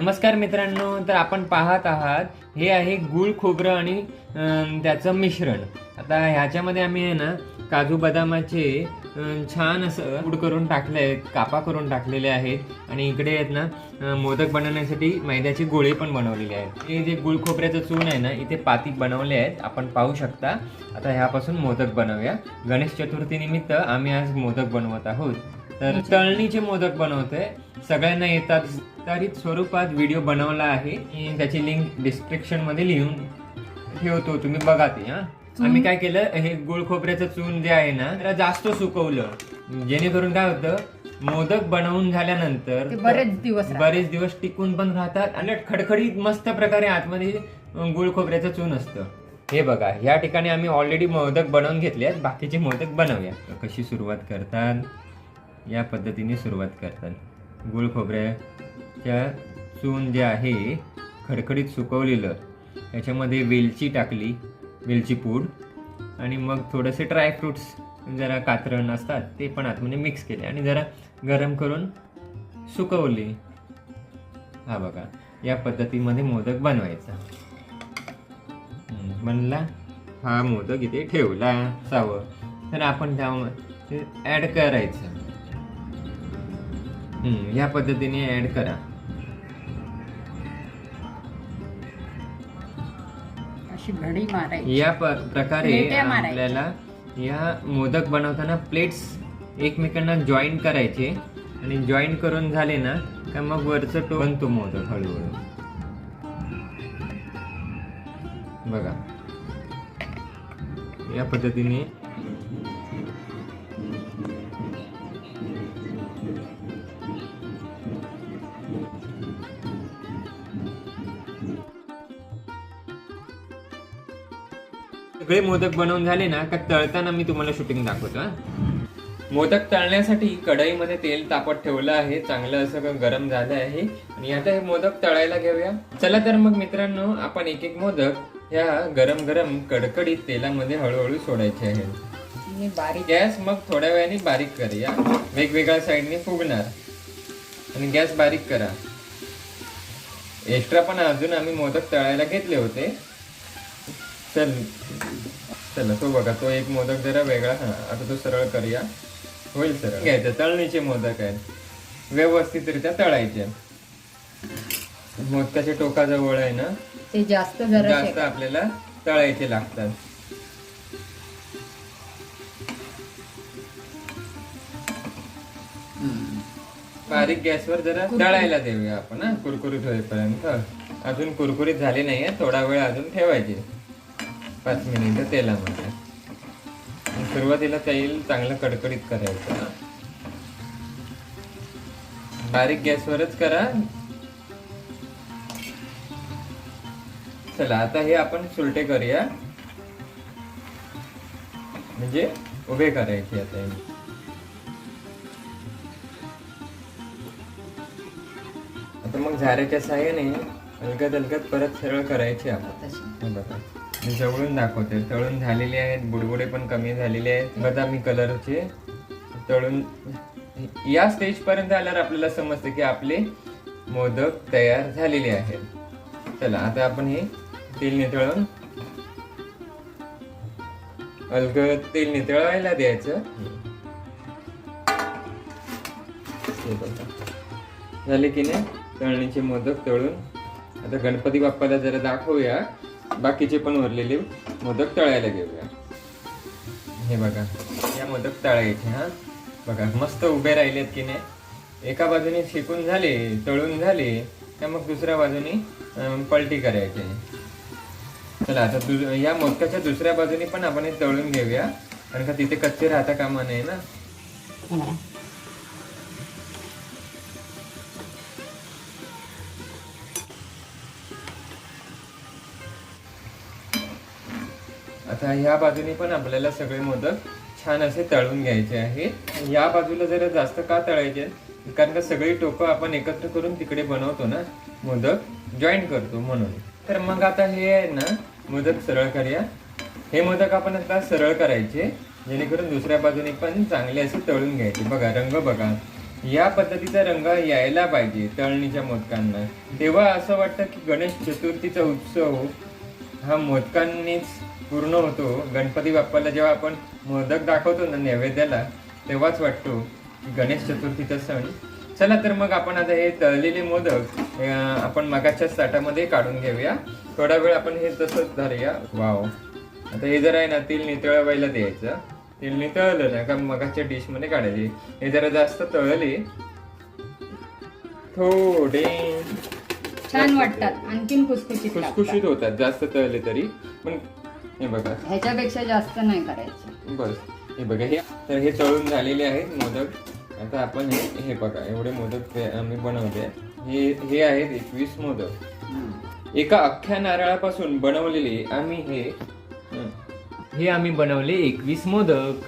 नमस्कार मित्रांनो तर आपण पाहत आहात हे आहे गुळ खोबरं आणि त्याचं मिश्रण. आता ह्याच्यामध्ये आम्ही आहे ना काजू बदामाचे छान असं गुड करून टाकले आहेत कापा करून टाकलेले आहेत आणि इकडे आहेत ना मोदक बनवण्यासाठी मैद्याची गोळे पण बनवलेले आहेत हे जे गुळ खोबऱ्याचं चून आहे ना इथे पाती बनवले आहेत आपण पाहू शकता. आता ह्यापासून मोदक बनवूया. गणेश चतुर्थीनिमित्त आम्ही आज मोदक बनवत आहोत. तर तळणीचे मोदक बनवतोय सगळ्यांना येतात. विस्तारित स्वरूपात व्हिडिओ बनवला आहे. त्याची लिंक डिस्क्रिप्शनमध्ये लिहून ठेवतो. तुम्ही बघा ती हा. आम्ही काय केलं हे गुळ खोबऱ्याचं चून जे आहे ना त्याला जास्त सुकवलं. जेणेकरून काय होतं मोदक बनवून झाल्यानंतर बरेच दिवस. बरेच दिवस टिकून पण राहतात आणि खडखडीत मस्त प्रकारे आतमध्ये गुळ खोबऱ्याचं चून असतं. हे बघा या ठिकाणी आम्ही ऑलरेडी मोदक बनवून घेतले आहेत. बाकीचे मोदक बनवूया. कशी सुरुवात करतात? या पद्धतीने सुरुवात करतात. गुळ खोबऱ्याच्या चून जे आहे खडखडीत सुकवलेलं याच्यामध्ये वेलची टाकली वेलची पूड आणि मग थोडेसे ड्रायफ्रुट्स जरा कातरण असतात ते पण आतमध्ये मिक्स केले आणि जरा गरम करून सुकवली. हा बघा या पद्धतीमध्ये मोदक बनवायचा. बनला? हा मोदक इथे ठेवला. सावं. तर आपण त्यामध्ये ॲड करायचं. या पद्धतीने ऍड करा. अशी घडी मारायची. या प- प्रकारे प्लेट्या मारायच्या. आपल्याला या मोदक बनवताना प्लेट्स एकमेकांना जॉईन करायचे. आणि जॉईन करून झाले ना का मग वरचं टो बनतो मोदक हळूहळू. बघा. या पद्धतीने सगळे मोदक बनवून झाले ना का तळताना मी तुम्हाला शूटिंग दाखवतो. मोदक तळण्यासाठी कढईमध्ये तेल तापत ठेवलं आहे चांगलं असं गरम झालं आहे. आणि आता हे मोदक तळायला घेऊया. चला तर मग मित्रांनो आपण एक एक मोदक ह्या गरम गरम कडकडीत तेलामध्ये हळूहळू सोडायचे आहेत. मी बारीक गॅस मग थोड्या वेळाने बारीक करूया. वेगवेगळ्या साईडने फुगणार. आणि गॅस बारीक करा. एक्स्ट्रा पण अजून आम्ही मोदक तळायला घेतले होते. चल. चला तो बघा तो एक मोदक जरा वेगळा हा आता तो सरळ करूया. होईल सरळ. घ्यायचं तळणीचे मोदक आहेत. व्यवस्थितरित्या तळायचे. मोदकाच्या टोकाजवळ आहे ना ते जास्त जरा जास्त आपल्याला तळायचे लागतात. बारीक गॅसवर जरा तळायला देऊया आपण कुरकुरीत होईपर्यंत. अजून कुरकुरीत झाले नाहीये थोडा वेळ अजून ठेवायचे. पाच मिनिटं तेलामध्ये. सुरुवातीला तेल चांगलं कडकडीत करायचं. बारीक गॅसवरच करा. चला आता हे आपण सुलटे करूया. म्हणजे उभे करायचे आता हे. आता मग झाऱ्याच्या साह्याने अलगद अलगद परत सरळ करायचे आपण. बघा. मी जवळून दाखवते. तळून झालेले आहेत बुडबुडे पण कमी झालेले आहेत. बदामी कलरचे तळून या स्टेज पर्यंत आल्यावर आपल्याला समजतं की आपले मोदक तयार झालेले आहेत. चला आता आपण हे तेल नितळून अलगद तेल नितळायला द्यायचं. झाले की नाही? तळणीचे मोदक तळून आता गणपती बाप्पाला जरा दाखवूया. बाकीचे पण उरलेले मोदक तळायला घेऊया. हे बघा या मोदक तळायचे हा. बघा मस्त उभे राहिलेत की नाही. एका बाजूने शेकून झाले तळून झाले त्या मग दुसऱ्या बाजूने पलटी करायची. चला आता दु- या मोदकाच्या दुसऱ्या बाजूने पण आपण हे तळून घेऊया. कारण का तिथे कच्चे राहता कामा नाही ना. हो आता ह्या बाजूने पण आपल्याला सगळे मोदक छान असे तळून घ्यायचे आहेत या बाजूला जरा जास्त का तळायचे कारण का सगळी टोकं आपण एकत्र करून तिकडे बनवतो ना मोदक जॉईन करतो म्हणून. तर मग आता हे आहे ना मोदक सरळ करूया. हे मोदक आपण आता सरळ करायचे जेणेकरून दुसऱ्या बाजूने पण चांगले असे तळून घ्यायचे. बघा रंग बघा. या पद्धतीचा रंग यायला पाहिजे तळणीच्या मोदकांना. तेव्हा असं वाटतं की गणेश चतुर्थीचा उत्सव हा मोदकांनीच पूर्ण होतो. गणपती बाप्पाला जेव्हा आपण मोदक दाखवतो ना नैवेद्याला तेव्हाच वाटतो गणेश चतुर्थीचा सण. चला तर मग आपण आता हे तळलेले मोदक आपण मगाच्याच ताटामध्ये काढून घेऊया. थोडा वेळ आपण हे तसंच धरूया. वाव. आता हे जरा आहे ना तेल नितळवायला द्यायचं. तेल नितळलं ना का मगाच्या डिशमध्ये काढायचे. हे जरा जास्त तळले. थोडे. छान वाटतात. आणखीन खुसखुशीत खुसखुशीत. होतात जास्त तळले तरी. पण हे बघा. ह्याच्यापेक्षा जास्त नाही करायचं. बस हे बघा हे तर हे तळून झालेले आहेत मोदक. आता आपण हे हे बघा एवढे मोदक ते आम्ही बनवले हे हे आहेत एकवीस मोदक. एका अख्ख्या नारळापासून बनवलेले आम्ही हे. हे आम्ही बनवले एकवीस मोदक.